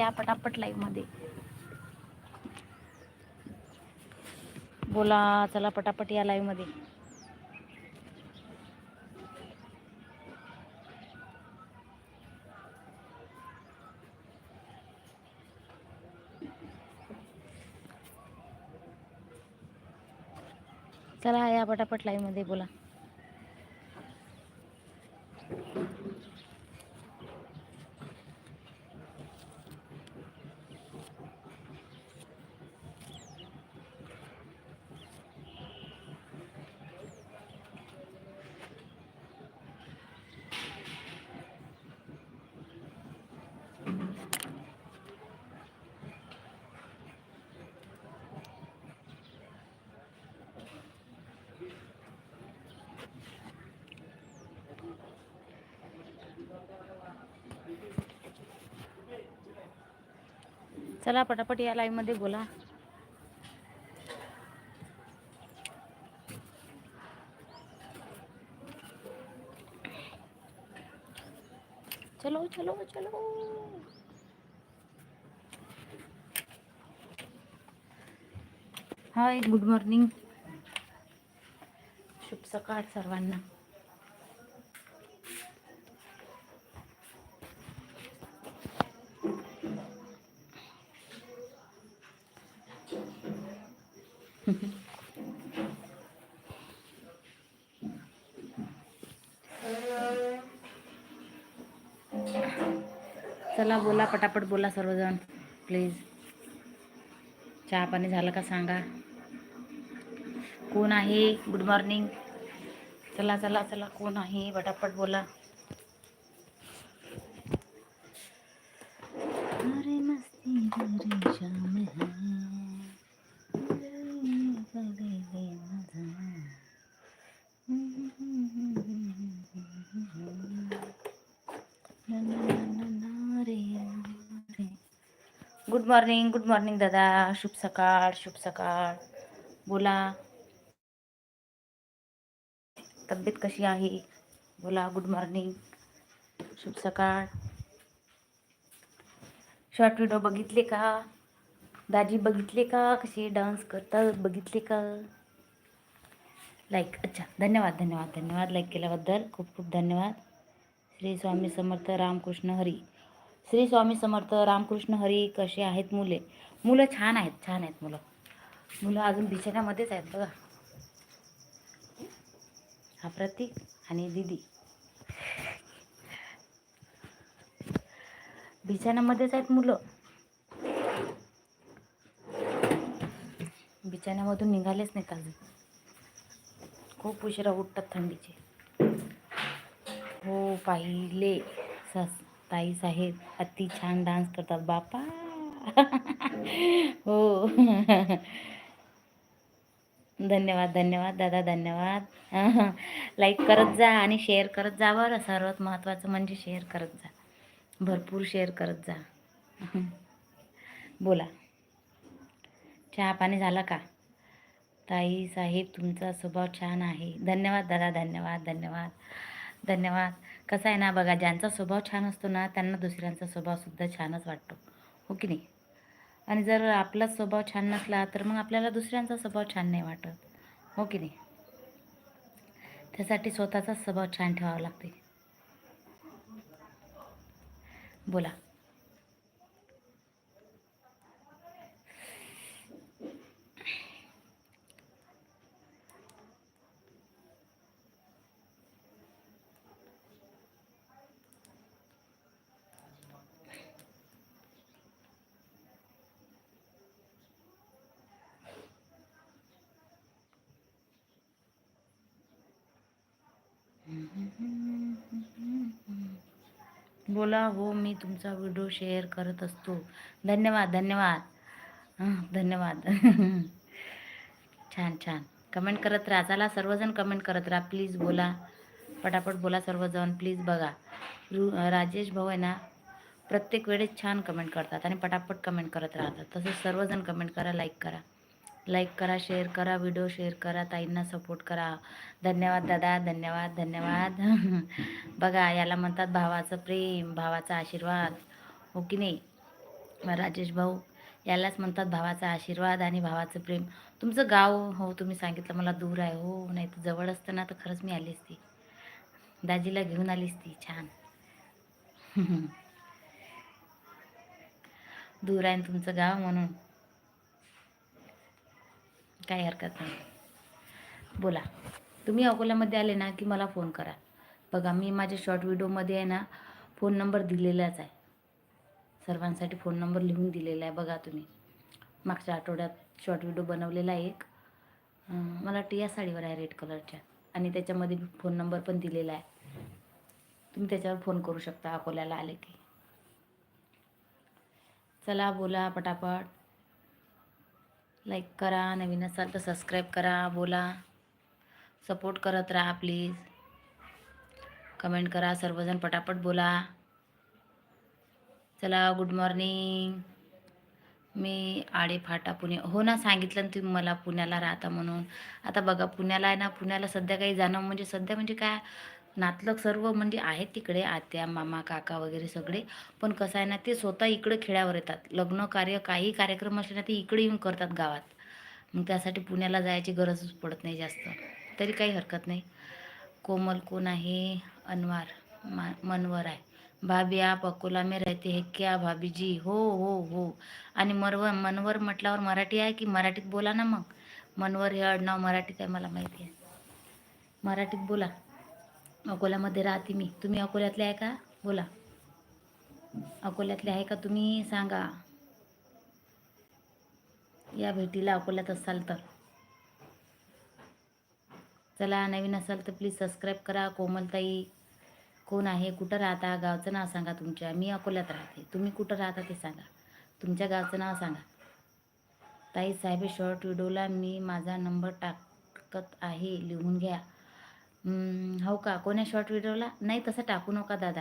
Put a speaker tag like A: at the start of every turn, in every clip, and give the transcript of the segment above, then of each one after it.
A: या पटापट लाईव्हमध्ये. बोला चला पटापट या लाईव्हमध्ये. चला या पटापट लाईव्हमध्ये बोला. चला पटापट या लाईव्हमध्ये बोला. चलो चलो चलो. हाय गुड मॉर्निंग शुभ सकाळ सर्वांना. चला बोला पटापट बोला सर्वजण. प्लीज चहा पाणी झालं का सांगा. कोण आहे? गुड मॉर्निंग चला चला चला कोण आहे? पटापट बोला अरे मस्ती भरी शाम है. बगले मजा. ना, ना, ना, ना, रे, रे. गुड मॉर्निंग गुड मॉर्निंग दादा. शुभ सकाळ शुभ सकाळ. बोला. तब्येत कशी आहे? बोला गुड मॉर्निंग शुभ सकाळ. शॉर्ट व्हिडिओ बघितले का? दाजी बघितले का? कसे डान्स करतात? बघितले का? लाईक अच्छा धन्यवाद धन्यवाद धन्यवाद लाईक केल्याबद्दल खूप खूप धन्यवाद. श्री स्वामी समर्थ रामकृष्ण हरी. श्री स्वामी समर्थ रामकृष्ण हरी कसे आहेत मुले? मुलं छान आहेत छान आहेत मुलं. मुलं अजून बिछाण्यामध्येच आहेत बघा. हा प्रतीक आणि दिदी. बिछाण्यामध्येच आहेत मुलं. बिछाण्यामधून निघालेच नाहीत अजून. खूप उशिरा उठतात थंडीचे. हो पाहिले. सस ताई साहेब अति छान डान्स करतात. बापा! हो. धन्यवाद धन्यवाद दादा धन्यवाद. लाईक करत जा आणि शेअर करत जा बरं. सर्वात महत्त्वाचं म्हणजे शेअर करत जा. भरपूर शेअर करत जा. बोला. चहा पाणी झाला का? ताई साहेब तुमचा स्वभाव छान आहे. धन्यवाद दादा. धन्यवाद धन्यवाद. धन्यवाद. कसं आहे ना बघा ज्यांचा स्वभाव छान असतो ना त्यांना दुसऱ्यांचा स्वभावसुद्धा छानच वाटतो. हो की नाही? आणि जर आपलाच स्वभाव छान नसला तर मग आपल्याला दुसऱ्यांचा स्वभाव छान नाही वाटत. हो की नाही? त्यासाठी स्वतःचाच स्वभाव छान ठेवावा लागते. बोला. बोला हो मी तुमचा व्हिडिओ शेअर करत असतो. धन्यवाद धन्यवाद. धन्यवाद. छान छान. कमेंट करत राहा. चला सर्वजण कमेंट करत राहा. प्लीज बोला. पटापट बोला सर्वजण. प्लीज बघा. रु राजेश भाऊ आहे ना प्रत्येक वेळेस छान कमेंट करतात आणि पटापट कमेंट करत राहतात. तसेच सर्वजण कमेंट करा लाईक करा. लाईक करा शेअर करा व्हिडिओ शेअर करा ताईंना सपोर्ट करा. धन्यवाद दादा धन्यवाद धन्यवाद. बघा याला म्हणतात भावाचं प्रेम भावाचा आशीर्वाद. हो की नाही? राजेश भाऊ यालाच म्हणतात भावाचा आशीर्वाद आणि भावाचं प्रेम. तुमचं गाव हो तुम्ही सांगितलं मला दूर आहे. हो नाही तर जवळ असतं ना तर खरंच मी आली असती. दाजीला घेऊन आलीस ती छान. दूर आहे ना तुमचं गाव म्हणून. काही हरकत नाही. बोला. तुम्ही अकोल्यामध्ये आले ना की मला फोन करा. बघा मी माझ्या शॉर्ट व्हिडिओमध्ये आहे ना फोन नंबर दिलेलाच आहे. सर्वांसाठी फोन नंबर लिहून दिलेला आहे बघा तुम्ही. मागच्या आठवड्यात शॉर्ट व्हिडिओ बनवलेला आहे एक. मला वाटतं या साडीवर आहे रेड कलरच्या आणि त्याच्यामध्ये फोन नंबर पण दिलेला आहे. तुम्ही त्याच्यावर फोन करू शकता अकोल्याला आले की. चला बोला पटापट. लाईक करा नवीन असाल तर सबस्क्राईब करा बोला. सपोर्ट करत राहा प्लीज कमेंट करा सर्वजण पटापट बोला. चला गुड मॉर्निंग मी आडे फाटा पुणे हो ना सांगितलं ना तुम्ही मला पुण्याला राहता म्हणून. आता बघा पुण्याला आहे ना पुण्याला सध्या काही जाणं म्हणजे सध्या म्हणजे काय? नातलग सर्व म्हणजे आहेत तिकडे आत्या मामा काका वगैरे सगळे. पण कसं आहे ना ते स्वतः इकडे खेड्यावर येतात. लग्न कार्य काही कार्यक्रम असले ना ते इकडे येऊन करतात गावात. मग त्यासाठी पुण्याला जायची गरजच पडत नाही जास्त. तरी काही हरकत नाही. कोमल कोण आहे? अनवार. मा मनवर आहे. भाभी आप अकोला में रहते हैं क्या भाभी जी हो हो हो. आणि मरवर मनवर म्हटल्यावर मराठी आहे की मराठीत बोला ना मग? मनवर हे आडनाव मराठीत आहे मला माहिती आहे. मराठीत बोला. अकोल्यामध्ये राहते मी. तुम्ही अकोल्यातले आहे का? बोला. अकोल्यातले आहे का तुम्ही? सांगा. या भेटीला अकोल्यात असाल तर. चला नवीन असाल तर प्लीज सबस्क्राईब करा. कोमलताई कोण आहे? कुठं राहता? गावचं नाव सांगा तुमच्या. मी अकोल्यात राहते. तुम्ही कुठं राहता ते सांगा. तुमच्या गावचं नाव सांगा. ताई साहेब शॉर्ट व्हिडिओला मी माझा नंबर टाकत आहे. लिहून घ्या. हो का? कोण्या शॉर्ट व्हिडिओला नाही तसं टाकू नका दादा.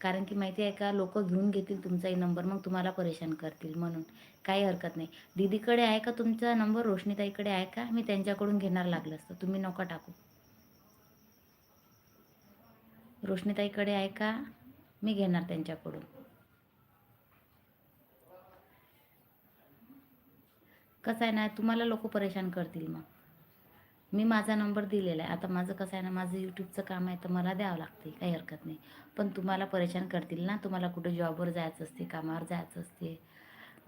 A: कारण की माहिती आहे का लोक घेऊन घेतील तुमचाही नंबर मग तुम्हाला परेशान करतील म्हणून. काही हरकत नाही. दीदीकडे आहे का तुमचा नंबर रोशनीताईकडे आहे का? मी त्यांच्याकडून घेणार लागलं असतं. तुम्ही नका टाकू. रोशनीताईकडे आहे का? मी घेणार त्यांच्याकडून. कसं आहे ना तुम्हाला लोक परेशान करतील मग. मी माझा नंबर दिलेला आहे. आता माझं कसं आहे ना माझं यूट्यूबचं काम आहे तर मला द्यावं लागते काही हरकत नाही. पण तुम्हाला परेशान करतील ना तुम्हाला कुठं जॉबवर जायचं असते कामावर जायचं असते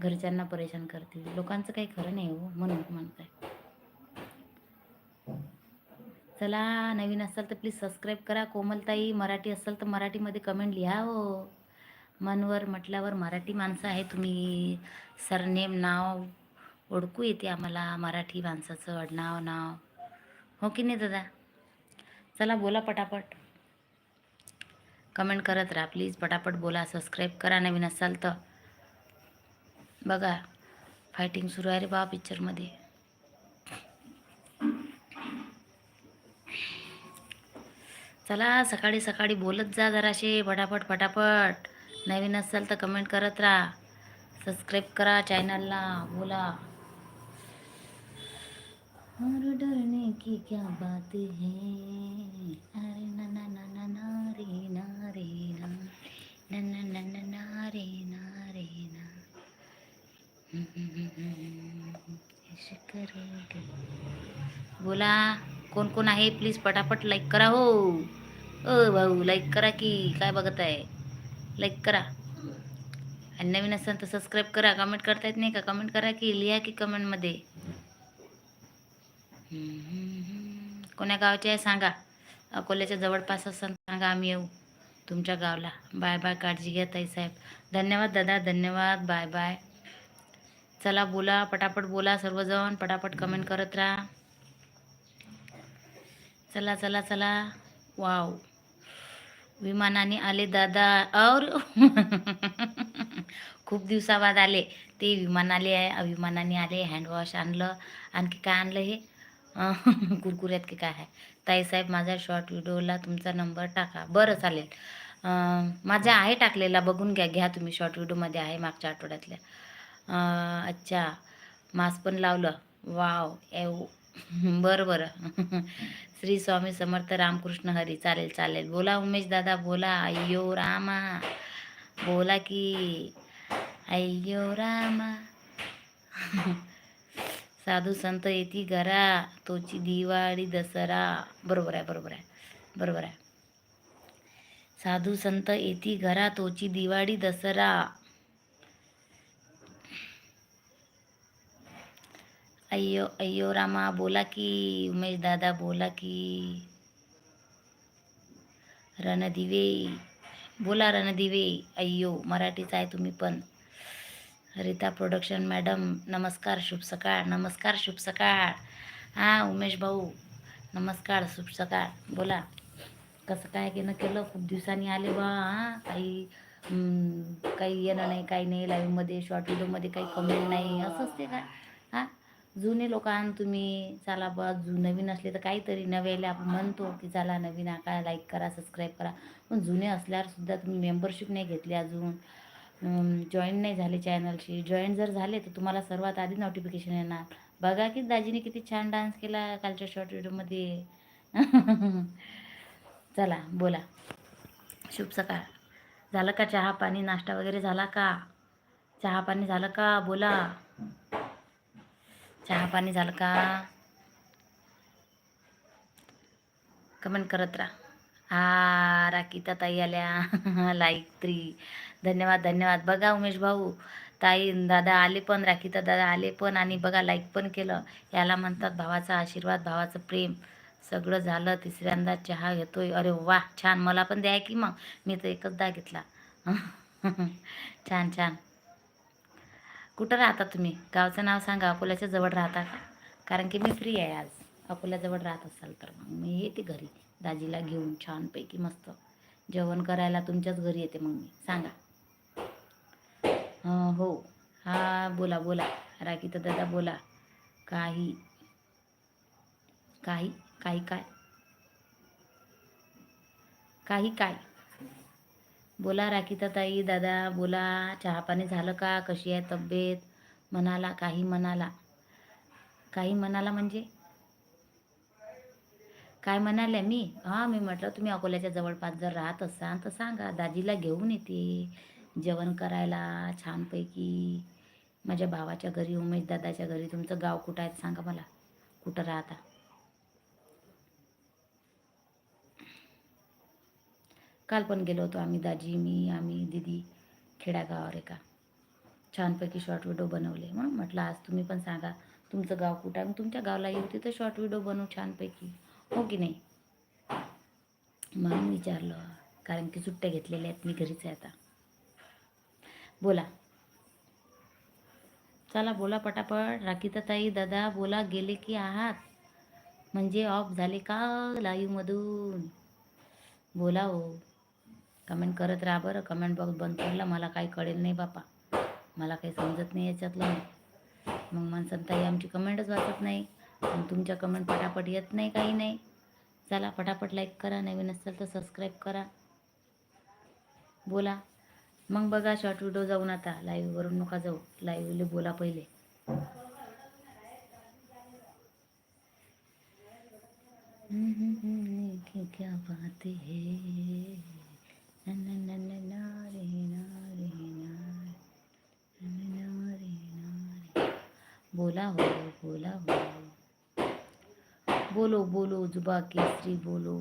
A: घरच्यांना परेशान करतील. लोकांचं काही खरं नाही हो म्हणून म्हणत आहे चला नवीन असाल तर प्लीज सबस्क्राईब करा. कोमलताई मराठी असाल तर मराठीमध्ये कमेंट लिहा हो. मनवर म्हटल्यावर मराठी माणसं आहे तुम्ही. सरनेम नाव ओळखू येते आम्हाला. मराठी माणसाचं आडनाव नाव. हो की नाही दादा? चला बोला पटापट. कमेंट करत राहा प्लीज पटापट बोला सबस्क्राईब करा नवीन असाल तर. बघा फायटिंग सुरू आहे रे बा पिक्चरमध्ये चला सकाळी सकाळी बोलत जा जराशे. पटापट पटापट. नवीन असाल तर कमेंट करत राहा. सबस्क्राईब करा चॅनलला बोला. की क्या बात है? अरे ना ना ना ना ना, रे ना रे, ना। ना ना ना ना ना, रे ना रे, ना। करोगे. बोला कोण कोण आहे? प्लीज़ पटापट लाईक करा हो. ओ भाऊ लाईक करा की, काय बघत आहे? लाईक करा. आणि नवीन असेल तर सबस्क्राईब करा. कमेंट करता येत नाही का? कमेंट करा की, लिहा की कमेंटमध्ये कोण्या गावचे आहे सांगा? अकोल्याच्या जवळपास असं सांगा आम्ही येऊ तुमच्या गावला. बाय बाय काळजी घ्या ताई साहेब. धन्यवाद दादा धन्यवाद. Bye bye. चला बोला पटापट बोला सर्वजण. पटापट कमेंट करत राहा. चला चला चला. वाव विमानाने आले दादा. और खूप दिवसाबाद आले. ते विमानाले आहे विमानाने आले हँडवॉश आणलं. आणखी काय आणलं हे? कुरकुऱ्यात की काय आहे. ताईसाहेब माझ्या शॉर्ट व्हिडिओला तुमचा नंबर टाका. बरं चालेल. माझ्या माझा आहे टाकलेला. बघून घ्या घ्या तुम्ही शॉर्ट व्हिडिओमध्ये आहे मागच्या आठवड्यातल्या. अच्छा. मास्क पण लावलं. वाव एव बरं बरं. श्री स्वामी समर्थ रामकृष्ण हरी. चालेल चालेल. बोला उमेश दादा बोला. अय्यो रामा. बोला की. अय्यो रामा. साधू संत येती घरा तोची दिवाळी दसरा. बरोबर आहे बरोबर आहे बरोबर आहे. साधू संत येती घरा तोची दिवाळी दसरा. अय्यो अय्यो रामा बोला की. उमेश दादा बोला की. रणदिवे. बोला रणदिवे. अय्यो मराठीच आहे तुम्ही पण. रीता प्रोडक्शन मॅडम नमस्कार शुभ सकाळ. नमस्कार शुभ सकाळ. हां उमेश भाऊ नमस्कार शुभ सकाळ. बोला. कसं काय केलं केलं? खूप दिवसांनी आले बा हां? काही काही येणं नाही काही नाही लाईव्हमध्ये शॉर्ट व्हिडिओमध्ये काही कमेंट नाही. असं असते का? हां? जुने लोक आण तुम्ही. चला बा जु नवीन असले तर काहीतरी नव्याला आपण म्हणतो की चला नवीन आका लाईक करा सबस्क्राईब करा. पण जुने असल्यावर सुद्धा तुम्ही मेंबरशिप नाही घेतली अजून. जॉईन नाही झाले चॅनलशी जॉईन जर झाले तर तुम्हाला सर्वात आधी नोटिफिकेशन येणार. बघा की दाजीने किती छान डान्स केला कालच्या शॉर्ट व्हिडिओमध्ये चला बोला. शुभ सकाळ. झालं का चहा पाणी? नाश्ता वगैरे झाला का? चहा पाणी झालं का? बोला. चहा पाणी झालं का? कमेंट करत राहा. हा राखीता ताई आल्या. लाईक थ्री धन्यवाद धन्यवाद. बघा उमेश भाऊ ताई दादा आले पण राखीता दादा आले पण आणि बघा लाईक पण केलं. याला म्हणतात भावाचा आशीर्वाद भावाचं प्रेम. सगळं झालं तिसऱ्यांदा चहा घेतोय. अरे वा छान. मला पण द्या की मग. मी तर एकचदा घेतला. छान छान. कुठं राहता तुम्ही? गावचं नाव सांगा. अकोल्याच्या जवळ राहता का? कारण की मी फ्री आहे आज. अकोल्याजवळ राहत असाल तर मग. मी येते घरी. दाजीला घेऊन छानपैकी मस्त. जेवण करायला तुमच्याच घरी येते मग मी. सांगा. हो हा. बोला बोला. राखी तर दादा बोला. काही काही काही काय? काही काय? बोला राखीता ताई दादा बोला. चहा पाणी झालं का? कशी आहे तब्येत? म्हणाला काही म्हणाला काही म्हणाला म्हणजे? काय म्हणाले मी? हां मी म्हटलं तुम्ही अकोल्याच्या जवळपास जर राहत असाल तर सांगा. दाजीला घेऊन येते. जेवण करायला छानपैकी माझ्या भावाच्या घरी उमेश दादाच्या घरी. तुमचं गाव कुठं आहे सांगा मला. कुठं राहता? काल पण गेलो होतो आम्ही दाजी मी आम्ही दिदी खेड्यागावावर एका. छानपैकी शॉर्ट व्हिडिओ बनवले. म्हणून म्हटलं आज तुम्ही पण सांगा तुमचं गाव कुठं आहे? मग तुमच्या गावला येऊ तिथं शॉर्ट व्हिडिओ बनवू छानपैकी. हो की नाही? म्हणून विचारलं कारण की सुट्ट्या घेतलेल्या आहेत मी घरीच आहे आता. बोला. चला बोला पटापट. राखीता ताई दादा बोला गेले की आहात? म्हणजे ऑफ झाले का लाईव्हमधून? बोला हो. कमेंट करत राहा बरं. कमेंट बॉक्स बंद पडला मला काही कळेल नाही बापा. मला काही समजत नाही याच्यातलं. मग माणसांताई आमची कमेंटच वाचत नाही. आणि तुमच्या कमेंट पटापट येत नाही काही नाही. चला पटापट लाईक करा. नवीन असेल तर सबस्क्राईब करा. बोला. मग बघा शॉर्ट व्हिडिओ जाऊन आता लाईव्हवरून नका जाऊ. लाईव्हले बोला पहिले. क्या बात है बोला हो बोला हो. बोलो बोलो जुबा केसरी बोलो.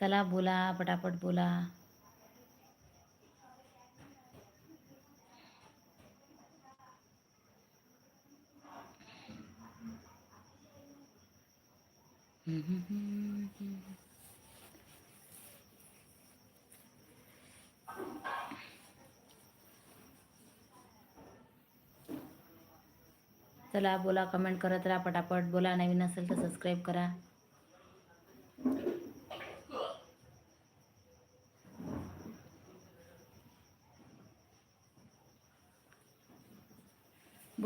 A: चला बोला पटापट बोला. चला बोला कमेंट करत राहा पटापट बोला. नवीन असेल तर सबस्क्राईब करा.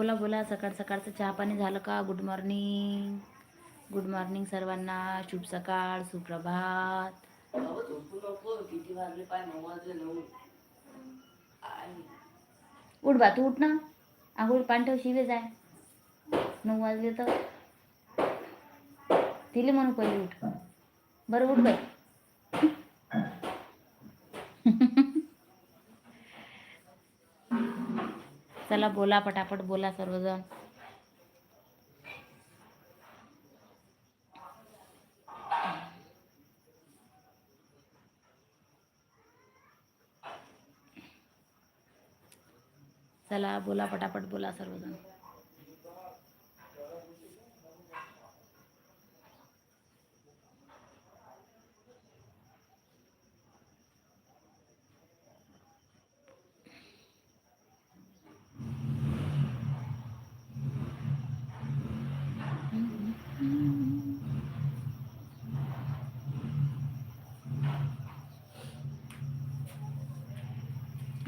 A: बोला बोला. सकाळ सकाळचं चहा पाणी झालं का? गुड मॉर्निंग गुड मॉर्निंग सर्वांना. शुभ सकाळ सुप्रभात. उठ बा तू उठ ना. आंघोळ पाणी ठेव शिवे जाय. नऊ वाजले तर. तिले म्हणू पहिले उठ. बरं उठ बाई चला बोला पटापट बोला सर्वजण. चला बोला पटापट बोला सर्वजण.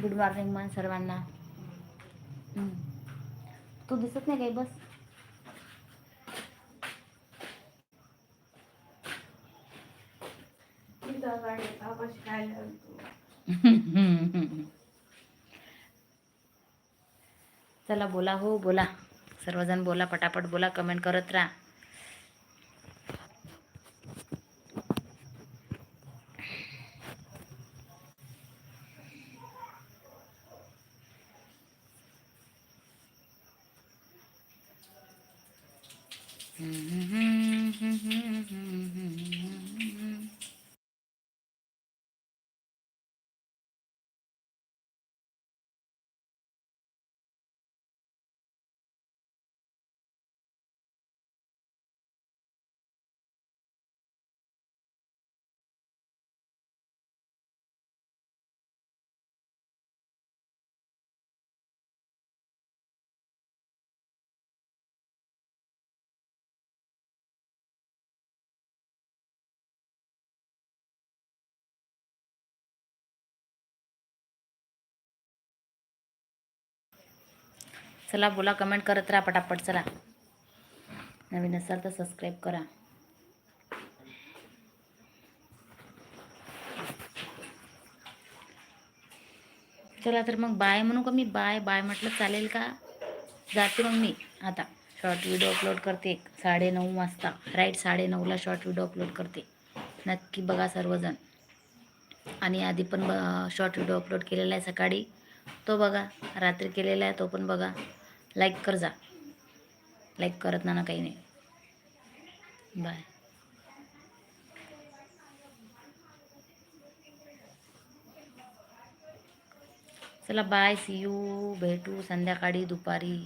A: गुड मॉर्निंग मन सर्वांना. तू दिसत नाही काही बस. चला बोला हो बोला. सर्वजण बोला पटापट बोला कमेंट करत राहा. चला बोला कमेंट करत राहा पटापट चला. नवीन असाल तर सबस्क्राईब करा. चला तर मग बाय म्हणू का मी? बाय बाय म्हटलं चालेल का? जाते मग मी. आता शॉर्ट व्हिडिओ अपलोड करते साडे नऊ वाजता. राईट साडे नऊला शॉर्ट व्हिडिओ अपलोड करते. नक्की बघा सर्वजण. आणि आधी पण शॉर्ट व्हिडिओ अपलोड केलेला आहे सकाळी. तो बघा. रात्री केलेला आहे तो पण बघा. लाईक कर जा. लाईक करत ना ना काही नाही. बाय चला बाय सी यू भेटू संध्याकाळी दुपारी.